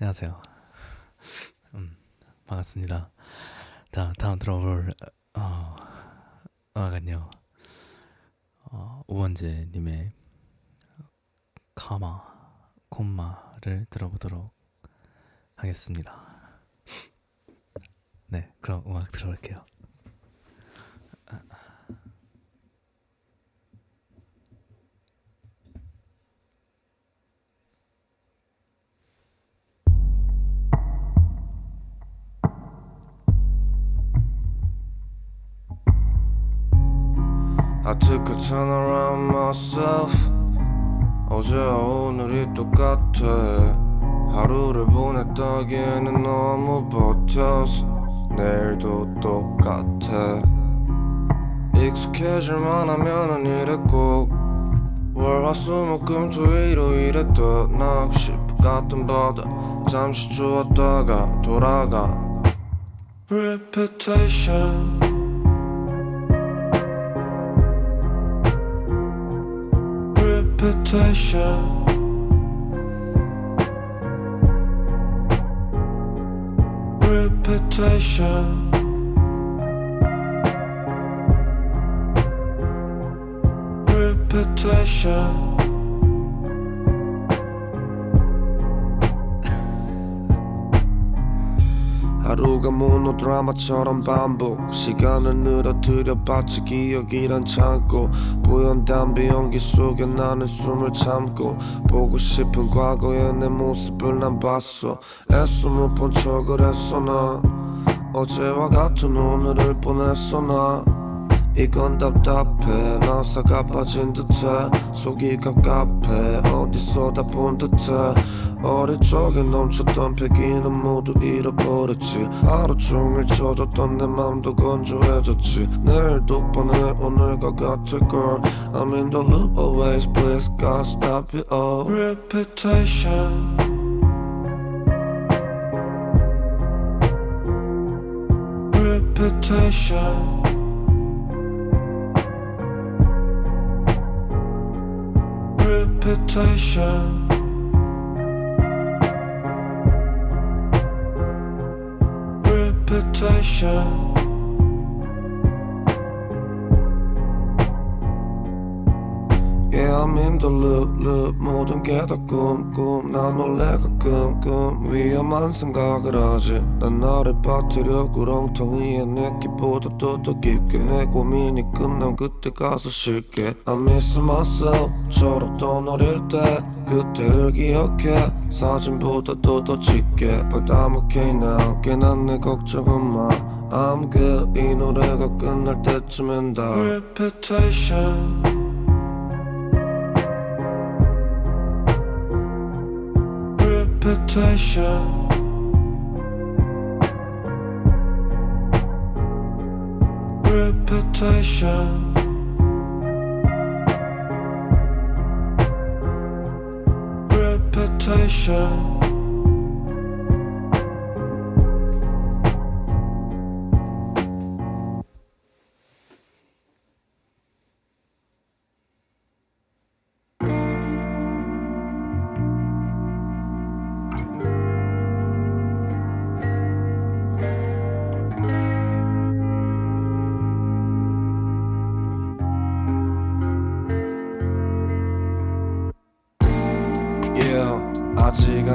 안녕하세요. 음, 반갑습니다. 자, 다음 들어볼 어, 음악은요. 어, 우원재 님의 카마, 콤마를 들어보도록 하겠습니다. 네, 그럼 음악 들어볼게요. I took a turn around myself. 어제와 오늘이 똑같아. 하루를 보냈다기에는 너무 버텼어 내일도 똑같아. 익숙해질만 하면은 이래 꼭. 월화수목금 토일요일에 낚시부 같은 바다 잠시 좋았다가 돌아가. Repetition repetition. Repetition. Repetition. 하루가 모노드라마처럼 반복. 시간을 늘어뜨려 봤자 기억이란 창고. 뿌연 담배 연기 속에 나는 숨을 참고. 보고 싶은 과거의 내 모습을 난 봤어. 애써 못본 척을 했어 나. 어제와 같은 오늘을 보냈어 나 이건 답답해. 나사가 빠진 듯해. 속이 갑갑해. 어디서 다 본 듯해. 어릴 적에 넘쳤던 패기는 모두 잃어버렸지. 하루 종일 젖었던 내 맘도 건조해졌지. 내일도 뻔해 오늘과 같을걸. I'm in the loop always. Please God stop it all. Repetition Repetition reputation. Reputation. The loop, loop 모든 게 다 꿈꿈. 난 원래 가끔끔 위험한 생각을 하지. 난 나를 빠뜨려. 구렁텅 위에 내 기보다 더 깊게. 내 고민이 끝난 그때 가서 쉴게. I miss myself. 철없던 어릴 때 그때를 기억해. 사진보다도 더 짙게. But I'm okay now. 괜한 내 걱정은 마. I'm good. 이 노래가 끝날 때쯤엔 다. Repetition repetition. Repetition. Repetition.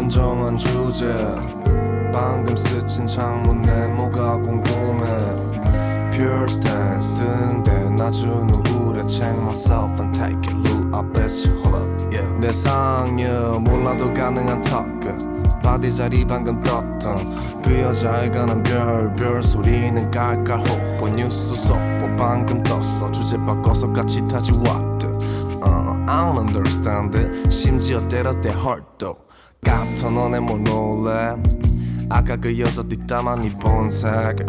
아직 안 정한 주제. 방금 스친 창문 네모가 궁금해. Pure stance 뜨는데 나주는 우울해 Check myself and take a look. I bet you hold up yeah. 내 상여 몰라도 가능한 턱 바디 자리 방금 떴던 그 여자에 관한 별별 소리는 깔깔 호호. 뉴스 속보 방금 떴어. 주제 바꿔서 같이 타지 왔드 uh, I don't understand it. 심지어 때렸대 hurt도 같아 너네 뭘 놀래? 아까 그 여자 뒷담화니 본색.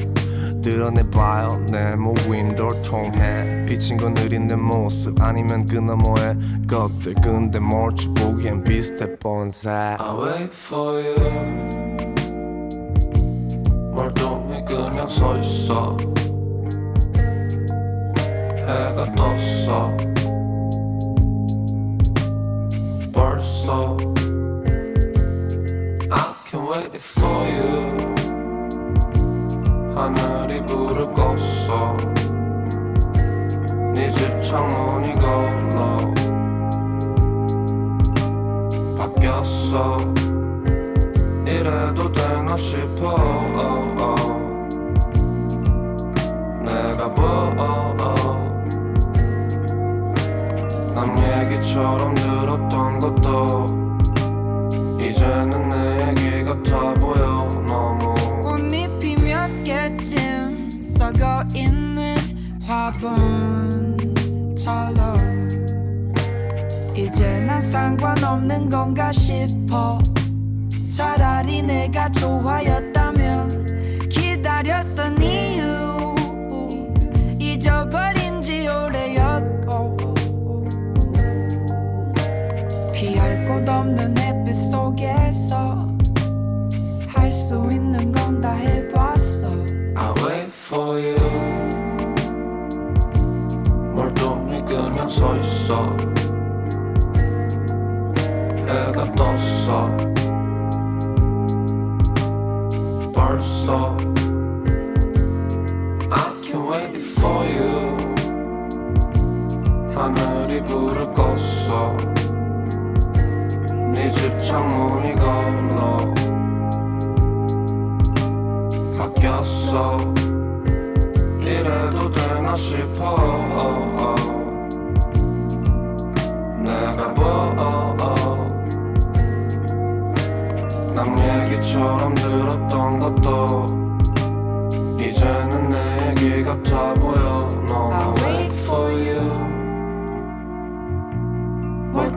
드러내봐요. 내모 윈도우 통해. 비친 건 느린 내 모습 아니면 그 너머의 것들 근데 뭘지 보기엔 비슷해 본색. I wait for you. 멀뚱히 그냥 서 있어. 해가 떴어. 벌써 can wait for you 하늘이 불을 껐어 네 집 창문이 걸러 바뀌었어 이래도 되나 싶어 oh, oh. 내가 뭐 oh, oh. 남 얘기처럼 상관없는 건가 싶어. 차라리 내가 좋아였다면 기다렸던 이유 잊어버린 지 오래였고. 피할 곳 없는 햇빛 속에서 할 수 있는 건 다 해봤어. I wait for you. 멀뚱히 그냥 서 있어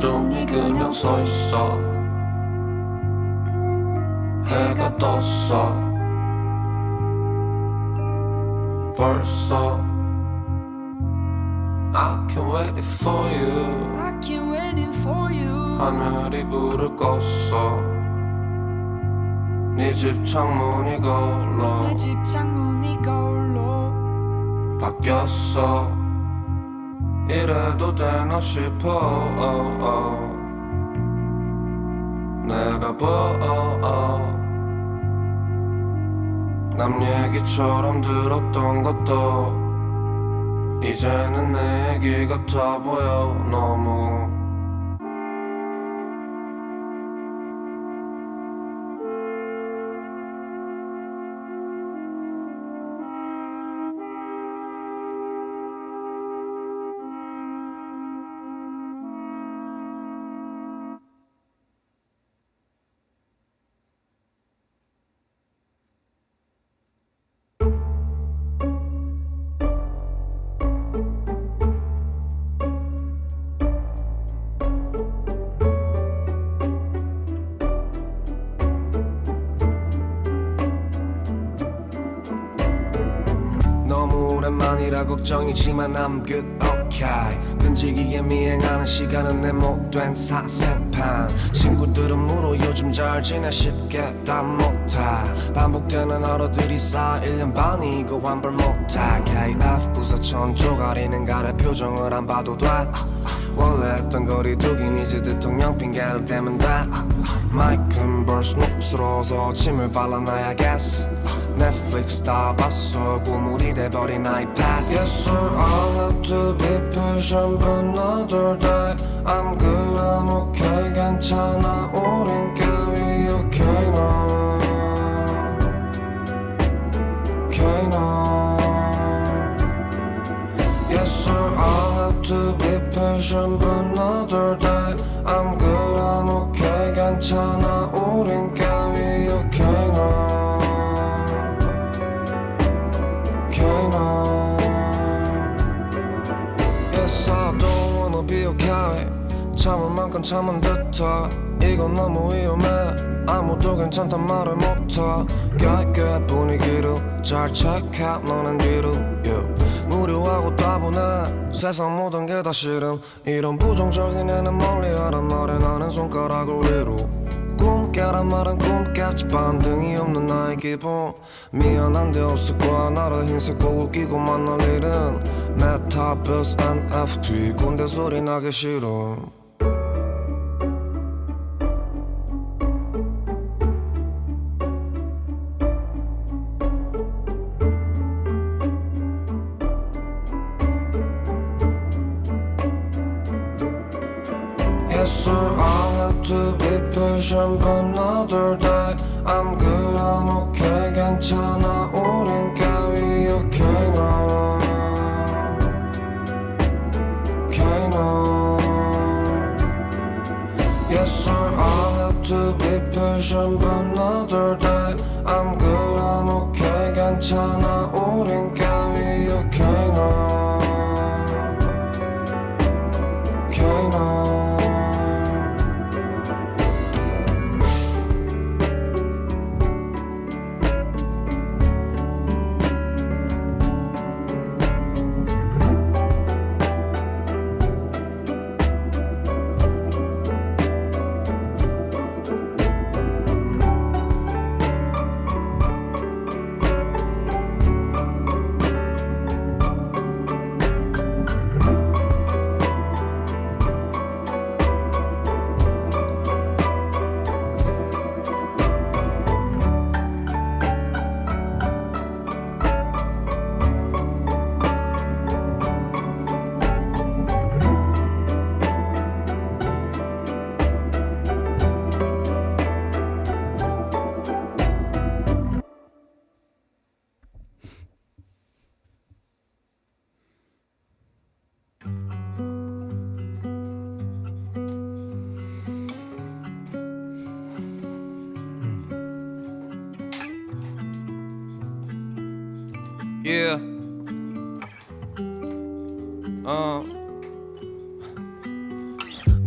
멀뚱히 그냥 서 있어. 해가 떴어. 벌써. I can't wait for you. I keep waiting for you. 하늘이 불을 껐어. 네집 창문이 걸러. 내집 창문이 거울로 바뀌었어 이래도 되나 싶어 oh, oh. 내가 뭐남 얘기처럼 들었던 것도 이제는 내 얘기 같아 보여 너무 걱정이지만 I'm good okay. 끈질기게 미행하는 시간은 내 못된 사생판. 친구들은 물어 요즘 잘 지내 쉽게 답 못해. 반복되는 하루들이 쌓여 1년 반이고 환불 못해 KF 부서천 쪼가리는 가래 표정을 안 봐도 돼 원래 했던 거리두긴 이제 대통령 핑계를 대면 돼 마이크는 벌써 녹슬어서 침을 발라놔야겠어 넷플릭스 다 봤어 고물이 돼버린 아이패드 Yes sir I'll have to be patient but another day I'm good I'm okay 괜찮아 우린 깨위 okay now Okay now to be patient but another day I'm good I'm okay 괜찮아 우린 깨위 okay now okay now Yes I don't wanna be okay 참을 만큼 참은 듯해 이건 너무 위험해 아무도 괜찮단 말을 못해 깨끗 분위기를 잘 out 너는 뒤로 yeah. 무료하고 따분해. 세상 모든 게 다 싫음. 이런 부정적인 애는 멀리하란 말에 나는 손가락을 위로. 꿈깨란 말은 꿈깼지 반등이 없는 나의 기분. 미안한데 없을 거야. 나를 흰색 곡을 끼고 만날 일은 메타버스 NFT 꼰대 소리 나기 싫어 I have to be patient but another day I'm good I'm okay 괜찮아 우린 깨위 okay now Okay now Yes sir I have to be patient but another day I'm good I'm okay 괜찮아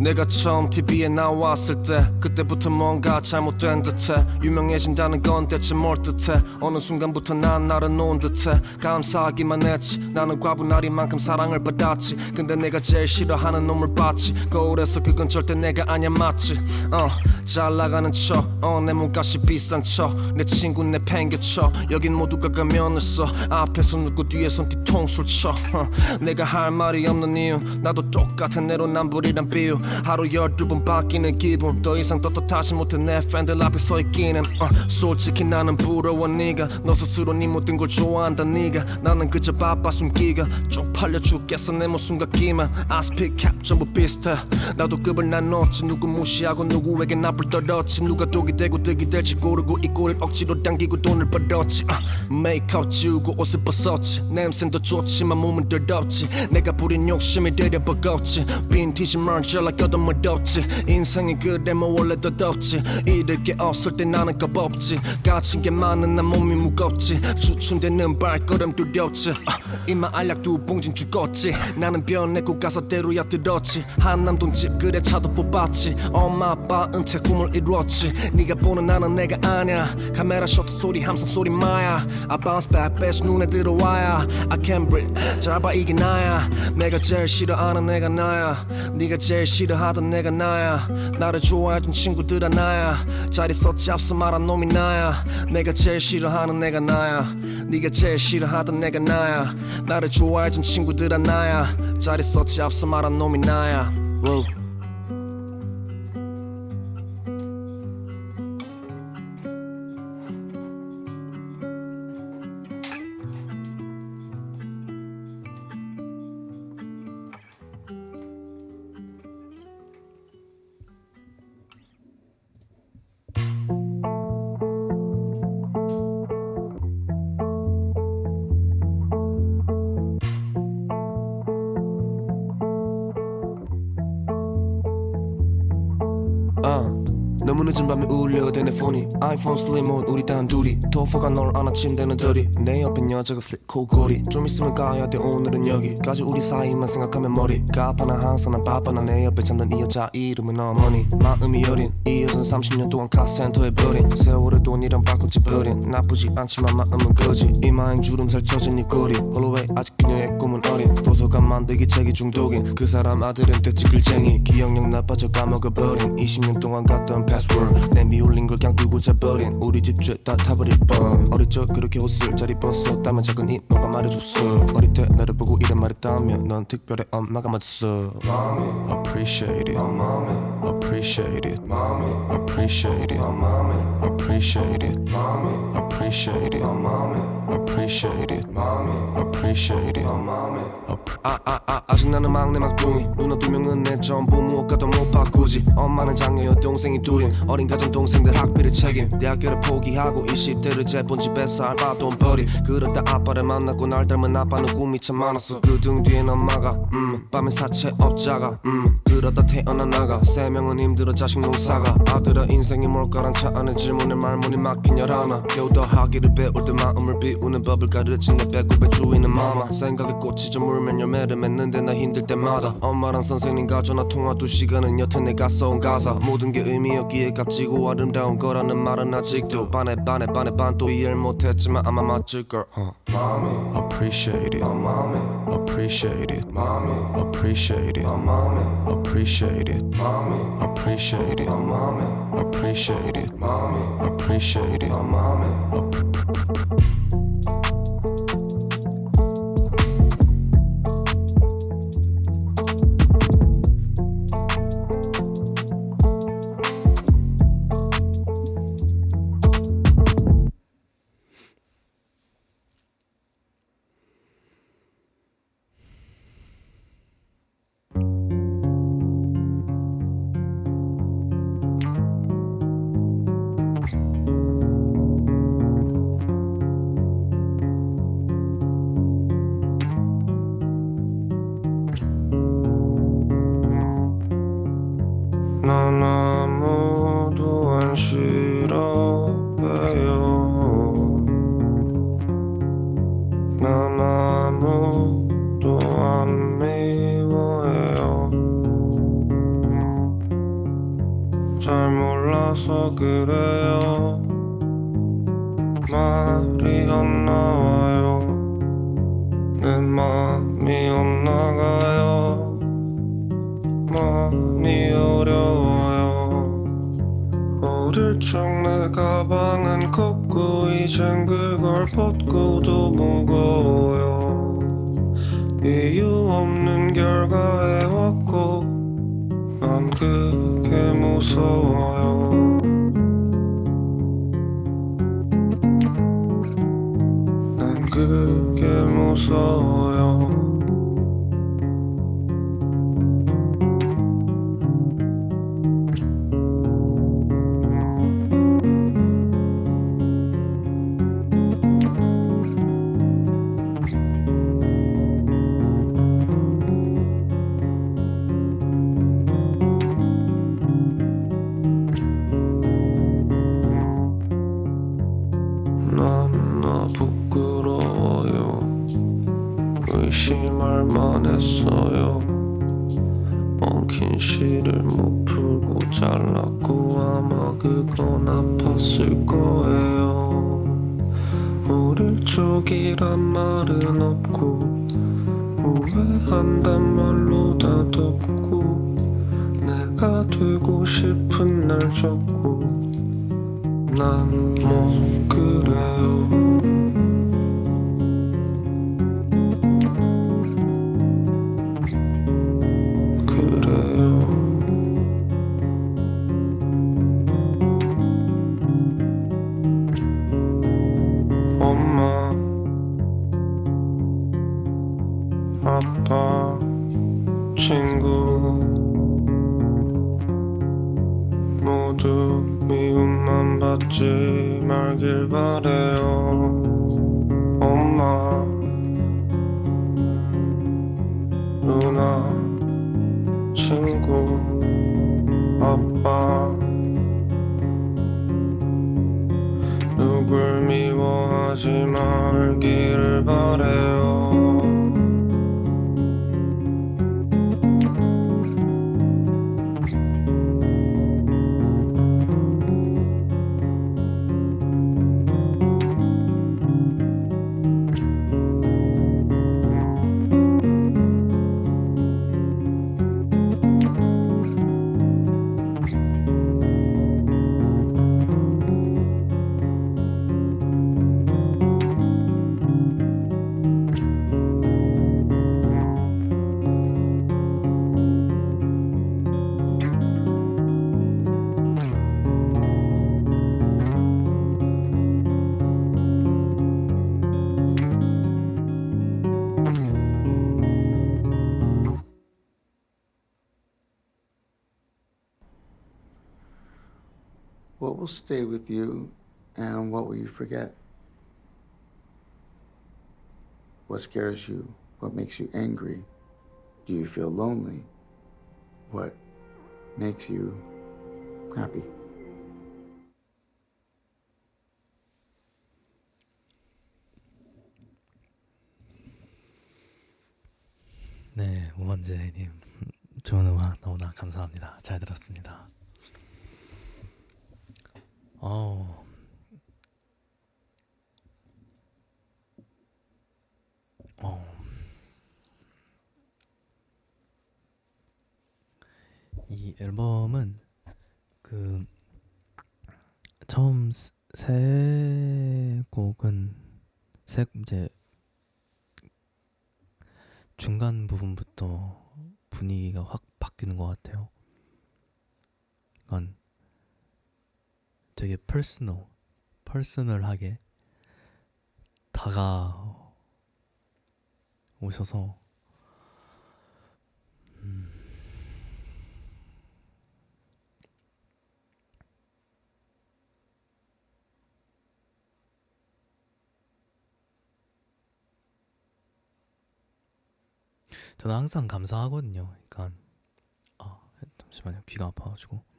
내가 처음 TV에 나왔을 때 그때부터 뭔가 잘못된 듯해. 유명해진다는 건 대체 뭘 뜻해? 어느 순간부터 난 나를 놓은 듯해. 감사하기만 했지. 나는 과분하리만큼 사랑을 받았지. 근데 내가 제일 싫어하는 놈을 봤지. 거울에서 그건 절대 내가 아니야 맞지. 어 잘 나가는 척어내 몸값이 비싼 척내 친구 내 팽개쳐 여긴 모두가 가면을 써. 앞에서 누구 뒤에선 뒤통수를 쳐. 어, 내가 할 말이 없는 이유. 나도 똑같은 내로남불이란 비유 하루 열두 번 바뀌는 기분. 더 이상 떳떳하지 못해 내 팬들 앞에 서 있기는. 어, 솔직히 나는 부러워 네가. 너 스스로 네 모든 걸 좋아한다 네가. 나는 그저 바빠 숨기가 쪽팔려 죽겠어 내 모습과 기만. 아스픽 캡 전부 비슷해. 나도 급을 나눴지. 누구 무시하고 누구에게 나쁠 떨었지. 누가 독이 되고 득이 될지 고르고 이 꼴을 억지로 당기고 돈을 벌었지. 아, 메이크업 지우고 옷을 벗었지. 냄새는 더 좋지만 몸은 덜 덥지. 내가 부린 욕심이 되려 버겁지. 빈티지 머절라 껴도 멋없지 인생이 그래 뭐 원래 더 덥지 잃을 게 없을 때 나는 겁없지 가진 게 많은 난 몸이 무겁지 주춤대는 발걸음 두렵지 아, 이마 알약 두 봉진 죽었지 나는 변해고 가사대로야 들었지 한남동 집 그래 차도 뽑았지 엄마 아빠 은퇴 꿈을 이루었지 네가 보는 나는 내가 아냐 카메라 셔터 소리 함성 소리 마야 I bounce back best 눈에 들어와야 I can't breathe 잘봐 이게 나야 내가 제일 싫어하는 내가 나야 네가 제일 싫어 하던 내가 나야. 나를 좋아해준 친구들아 나야. 잘 있었지 앞서 말한 놈이 나야. 내가 제일 싫어하는 내가 나야. 네가 제일 싫어하던 내가 나야. 나를 좋아해준 친구들아 나야. 잘 있었지 앞서 말한 놈이 나야. Whoa. 울려대 내 폰이 아이폰 슬림온 우리 단 둘이. 도포가 널 안아 침대는 들이 내 옆엔 여자가 슬릭 코골이. 좀 있으면 가야 돼 오늘은 여기까지 우리 사이만 생각하면 머리가 아파 나 항상 난 바빠 나 내 옆에 잠든 이 여자 이름은 어머니. 마음이 여린 이 여자는 30년 동안 카센터에 버린. 세월의 돈이랑 바꿔지 버린. 나쁘지 않지만 마음은 거지. 이마엔 주름 살쪄진 이 꼬리. 홀로 왜 아직 그녀의 꿈은 어린. 도서관 만들기 책이 중독인. 그 사람 아들은 대치글쟁이. 기억력 나빠져 까먹어버린. 20년 동안 갔던 패스워드 내미 올린 걸 그냥 두고 자버린 우리 집 죄다 타버릴 뻔. 어릴 적 그렇게 옷을 잘 입었었다면 작은 이 너가 말해줬어. 어릴 때 나를 보고 이런 말했다면 넌 특별해 엄마가 맞았어. Appreciate it. Appreciate it. Appreciate it. Appreciate it. Appreciate it. Appreciate it. Appreciate it. 아, 아, 아, 아직 나는 막내 막둥이. 누나 두 명은 내 전부 무엇과도 못 바꾸지. 엄마는 장녀 여 동생이 둘인. 어린 가정 동생들 학비를 책임. 대학교를 포기하고 20대를 재본 집에서 알바 돈 벌이. 그러다 아빠를 만났고 날 닮은 아빠는 꿈이 참 많았어. 그 등 뒤엔 엄마가 음 밤엔 사채 업자가 음 그러다 태어난 나가. 세 명은 힘들어 자식 농사가. 아들아 인생이 뭘까란 차 안에 질문에 말문이 막힌 열하나. 겨우 더 하기를 배울 때 마음을 비우는 법을 가르친 내 배꼽의 주인은 마마. 생각에 꽃이 좀 물면 열매를 맺는데 나 힘들 때마다. 엄마랑 선생님과 전화 통화 두 시간은 여튼 내가 써온 가사. 모든 게 의미였기에 값지고 아름다운 거라는 말은 아직도 반에 반에 반에 반 또 이해를 못했지만 아마 맞을걸 huh. Appreciate it Appreciate it Appreciate it Appreciate it Appreciate it Appreciate it Appreciate it 난 난 아무도 안 미워해요. 잘 몰라서 그래요. 말이 안 나와요. 내 맘이 엇나가요. 많이 어려워요. 어릴 적 내 가방은 컸고 이젠 그걸 벗고도 무거워요. 이유 없는 결과에 왔고 난 그게 무서워요. 난 그게 무서워요 없고 후회한단 말로 다 덮고 내가 되고 싶은 날 적고 난 뭐 그래요 누나 친구 아빠. 누굴 미워하지 말길 바래 will stay with you and what will you forget? What scares you? What makes you angry? Do you feel lonely? What makes you happy? 네, 오만재님 좋은 음악 너무나 감사합니다. 잘 들었습니다. 어, 어, 이 앨범은 그 처음 스- 세 곡은 세 이제 중간 부분부터 분위기가 확 바뀌는 것 같아요. 약간 되게 퍼스널, 퍼스널하게 다가 오셔서 음, 저는 항상 감사하거든요. 그러니까 아 잠시만요. 귀가 아파가지고.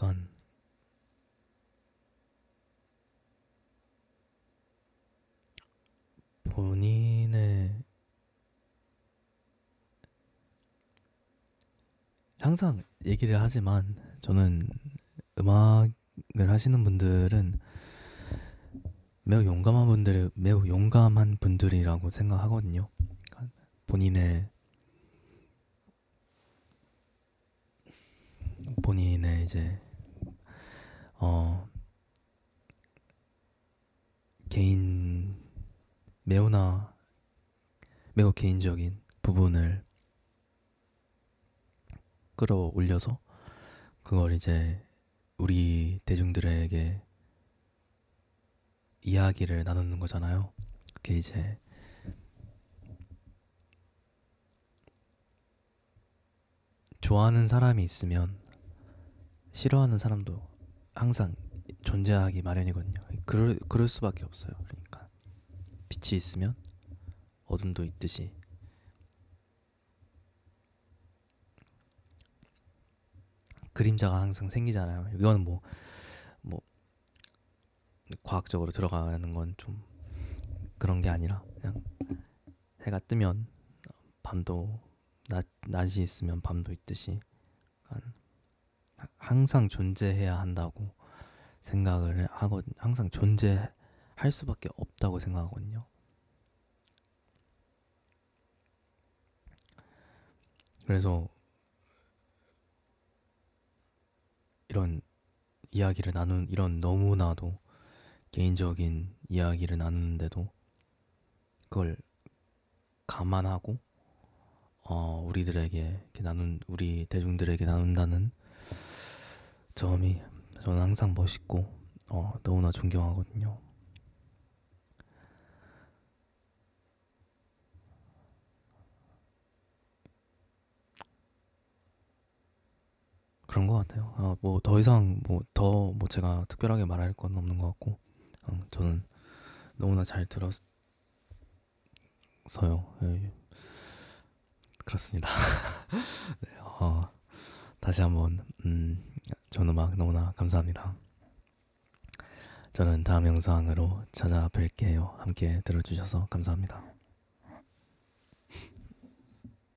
그러니까 본인의 항상 얘기를 하지만 저는 음악을 하시는 분들은 매우 용감한 분들 매우 용감한 분들이라고 생각하거든요. 그러니까 본인의 본인의 이제 어 개인 매우나 매우 개인적인 부분을 끌어올려서 그걸 이제 우리 대중들에게 이야기를 나누는 거잖아요. 그게 이제 좋아하는 사람이 있으면 싫어하는 사람도 항상 존재하기 마련이거든요. 그럴 그럴 수밖에 없어요. 그러니까 빛이 있으면 어둠도 있듯이 그림자가 항상 생기잖아요. 이거는 뭐 뭐 과학적으로 들어가는 건 좀 그런 게 아니라 그냥 해가 뜨면 밤도 낮 낮이 있으면 밤도 있듯이 약간 항상 존재해야 한다고 생각을 하거 항상 존재할 수밖에 없다고 생각하거든요. 그래서 이런 이야기를 나눈 이런 너무나도 개인적인 이야기를 나누는데도 그걸 감안하고 어, 우리들에게 나눈 우리 대중들에게 나눈다는 점이 저는 항상 멋있고 어, 너무나 존경하거든요. 그런 것 같아요. 아, 뭐 더 이상 뭐더뭐 제가 특별하게 말할 건 없는 것 같고 어, 저는 너무나 잘 들었어요. 예, 그렇습니다. 네, 어, 다시 한번 음, 전 음악 너무나 감사합니다. 저는 다음 영상으로 찾아뵐게요. 함께 들어주셔서 감사합니다.